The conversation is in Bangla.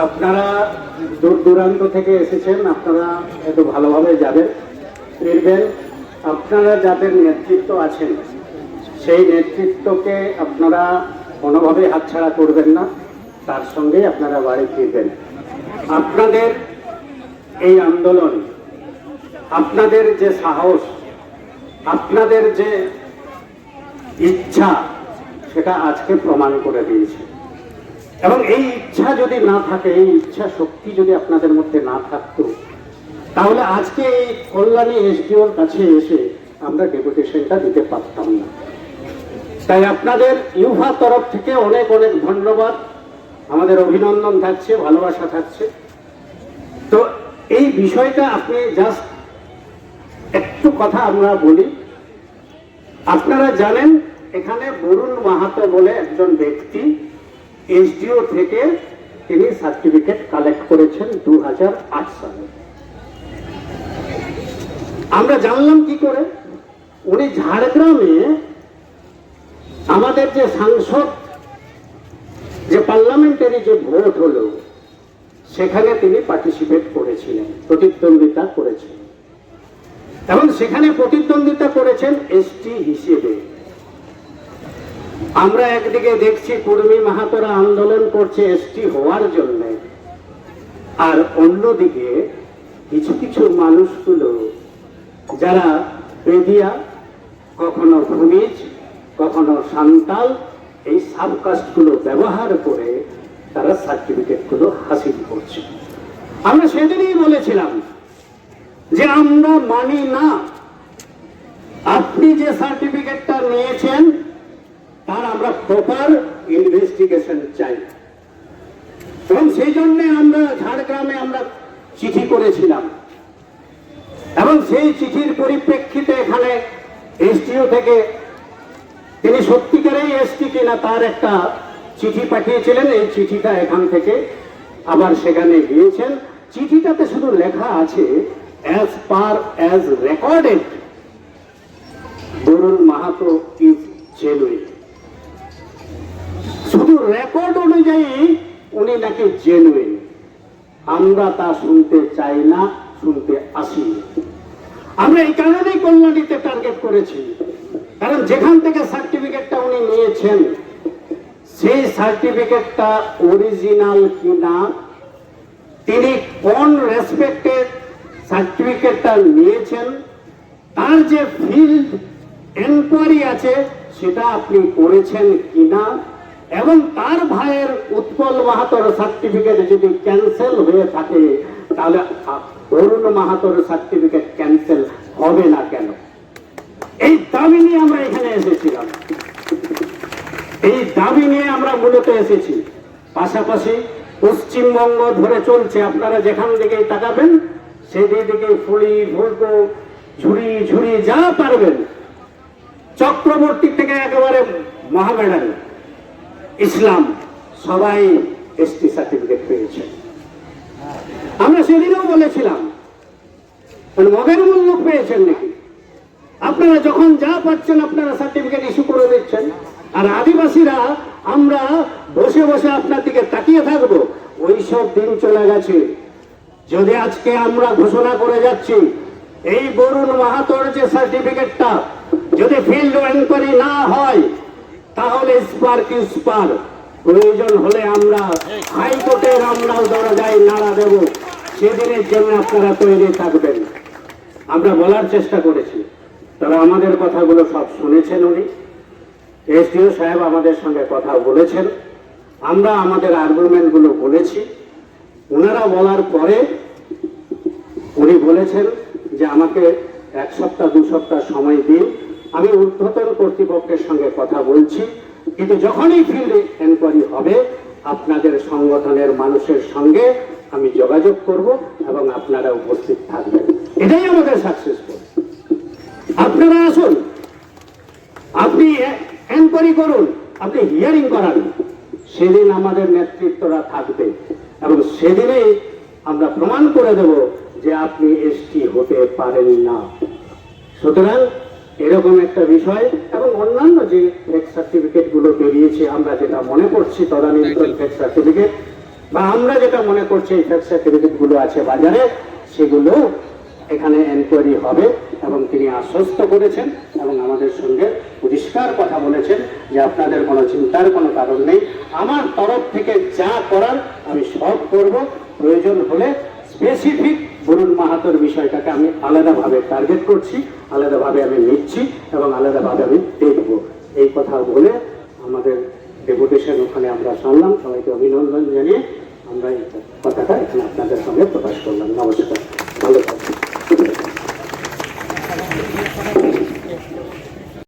আপনারা দূর দূরান্ত থেকে এসেছেন, আপনারা একটু ভালোভাবে যাবেন, ফিরবেন। আপনারা যাদের নেতৃত্ব আছেন, সেই নেতৃত্বকে আপনারা কোনোভাবে হাতছাড়া করবেন না, তার সঙ্গে আপনারা বাড়ি ফিরবেন। আপনাদের এই আন্দোলন, আপনাদের যে সাহস, আপনাদের যে ইচ্ছা, সেটা আজকে প্রমাণ করে দিয়েছে। এবং এই ইচ্ছা যদি না থাকে, এই ইচ্ছা শক্তি যদি আপনাদের মধ্যে না থাকতো, তাহলে আজকে এই কল্যাণী এসডিওর কাছে এসে আমরা ডেপুটেশনটা দিতে পারতাম না। তাই আপনাদের ইউভা তরফ থেকে অনেক অনেক ধন্যবাদ। আমাদের অভিনন্দন থাকছে, ভালোবাসা থাকছে। তো এই বিষয়টা আপনি জাস্ট একটু কথা আমরা বলি। আপনারা জানেন, এখানে বরুণ মাহাতো বলে একজন ব্যক্তি এসডিও থেকে তিনি সার্টিফিকেট কালেক্ট করেছেন দু সালে। আমরা জানলাম কি করে? উনি ঝাড়গ্রামে আমাদের যে সাংসদ, যে পার্লামেন্টারি যে ভোট হলো, সেখানে তিনি পার্টিসিপেট করেছিলেন, প্রতিদ্বন্দ্বিতা করেছিলেন এবং সেখানে প্রতিদ্বন্দ্বিতা করেছেন এসটি হিসেবে। আমরা একদিকে দেখছি কুর্মী মাহাতরা আন্দোলন করছে এসটি হওয়ার জন্য, আর অন্যদিকে কিছু কিছু মানুষগুলো, যারা বেদিয়া, কখনো ভূমিজ, কখনো সান্তাল, এই সাবকাস্টগুলো ব্যবহার করে তারা সার্টিফিকেটগুলো হাসিল করছে। আমরা সেদিনই বলেছিলাম যে আমরা মানি না। আপনি যে সার্টিফিকেটটা নিয়েছেন তার আমরা প্রপার ইনভেস্টিগেশন চাই। এবং সেই জন্য আমরা ঝাড়গ্রামে আমরা চিঠি করেছিলাম। এবং সেই চিঠির পরিপ্রেক্ষিতে এখানে এসটিও থেকে তিনি সত্যিকারেই এসটি কিনা তার একটা চিঠি পাঠিয়েছিলেন। এই চিঠিটা এখান থেকে আবার সেখানে গিয়েছেন। চিঠিটাতে শুধু লেখা আছে as per as recorded Barun Mahato is genuine শুধু রেকর্ড অনুযায়ী উনি নাকি জেনুইন আমরা তা শুনতে চাই না, শুনতে আসি। আমরা এই কারণেই কল্যাণীতে টার্গেট করেছি। কারণ যেখান থেকে সার্টিফিকেটটা উনি নিয়েছেন, সেই সার্টিফিকেটটা অরিজিনাল কিনা, তিনি কোন রেসপেক্টে সার্টিফিকেটটা নিয়েছেন, তার যে ফিল্ড এনকোয়ারি আছে, সেটা আপনি করেছেন কিনা এবং তার ভাইয়ের উৎপল মাহাতর সার্টিফিকেট যদি ক্যান্সেল হয়ে থাকে, তাহলে অরুণ মাহাতর সার্টিফিকেট ক্যান্সেল হবে না কেন? এই দাবি নিয়ে আমরা এখানে এসেছিলাম। এই দাবি নিয়ে আমরা মূলত এসেছি। পাশাপাশি পশ্চিমবঙ্গ ধরে চলছে, আপনারা যেখান দিকে তাকাবেন, সেদিকে ফুলি ফুলকো, ঝুড়ি ঝুড়ি যা পারবেন। চক্রবর্তী থেকে একেবারে মহামেডাল ইসলাম, সবাই এসটি সার্টিফিকেট পেয়েছে। আমরা সেদিনও বলেছিলাম মানে মগের মূল্য পেয়েছেন নাকি? আপনারা যখন যা পাচ্ছেন, আপনারা সার্টিফিকেট ইস্যু করে দিচ্ছেন। আর আদিবাসীরা, আমরা বসে বসে আপনার দিকে তাকিয়ে থাকব। ওই সব দিন চলে গেছে। যদি আজকে আমরা ঘোষণা করে যাচ্ছি, এই বরুণ মাহাতোর যে সার্টিফিকেটটা যদি ফিল্ড এনকোয়ারি না হয় তাহলে স্পার কি স্পার প্রয়োজন হলে আমরা হাইকোর্টের আমরাও দরজায় নাড়া দেব। সেদিনের জন্য আপনারা তৈরি থাকবেন। আমরা বলার চেষ্টা করেছি। তবে আমাদের কথাগুলো সব শুনেছেন উনি। এসডিও সাহেব আমাদের সঙ্গে কথা বলেছেন। আমরা আমাদের আর্গুমেন্টগুলো বলেছি। ওনারা বলার পরে উনি বলেছেন যে আমাকে এক সপ্তাহ দু সপ্তাহ সময় দিন। আমি ঊর্ধ্বতন কর্তৃপক্ষের সঙ্গে কথা বলছি। কিন্তু যখনই ফিল্ড এনকোয়ারি হবে, আপনাদের সংগঠনের মানুষের সঙ্গে আমি যোগাযোগ করব এবং আপনারা উপস্থিত থাকবেন। এটাই আমাদের সাকসেসফুল আপনারা আসুন। আপনি এনকোয়ারি করুন, আপনি হিয়ারিং করান। সেদিন আমাদের নেতৃত্বরা থাকবে এবং সেদিনেই আমরা প্রমাণ করে দেব যে আপনি এসটি হতে পারেন না। সুতরাং এরকম একটা বিষয় এবং অন্যান্য যে ফেক সার্টিফিকেটগুলো বেরিয়েছে আমরা যেটা মনে করছি তদানীন্তন ফেক সার্টিফিকেট বা আমরা যেটা মনে করছি এই ফেক সার্টিফিকেটগুলো আছে বাজারে সেগুলো এখানে এনকোয়ারি হবে এবং তিনি আশ্বস্ত করেছেন এবং আমাদের সঙ্গে পরিষ্কার কথা বলেছেন যে আপনাদের কোনো চিন্তার কোনো কারণ নেই। আমার তরফ থেকে যা করার আমি সব করব। প্রয়োজন হলে স্পেসিফিক বরুণ মাহাতোর বিষয়টাকে আমি আলাদাভাবে টার্গেট করছি, আলাদাভাবে আমি নিচ্ছি এবং আলাদাভাবে আমি দেখব। এই কথা বলে আমাদের ডেপুটেশন ওখানে আমরা শুনলাম, সবাইকে অভিনন্দন জানিয়ে আমরা এই কথাটা এখানে আপনাদের সঙ্গে প্রকাশ করলাম। নমস্কার। ভালো থাকবেন।